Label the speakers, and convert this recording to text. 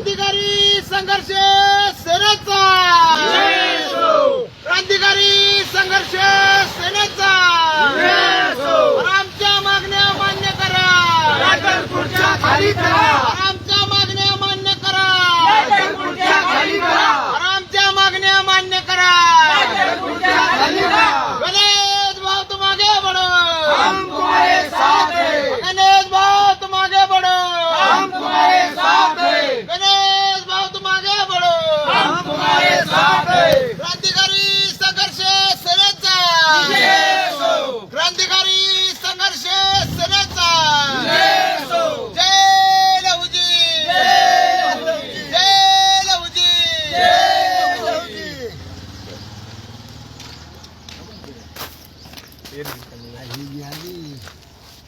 Speaker 1: क्रांतिकारी संघर्ष सेनेचा. क्रांतिकारी संघर्ष सेनेचा. आमच्या मागण्या मान्य करा. खाली करा. आमच्या मागण्या मान्य करा. खाली करा. आमच्या मागण्या मान्य करा. गणेश भाऊ मागे म्हणून பேர்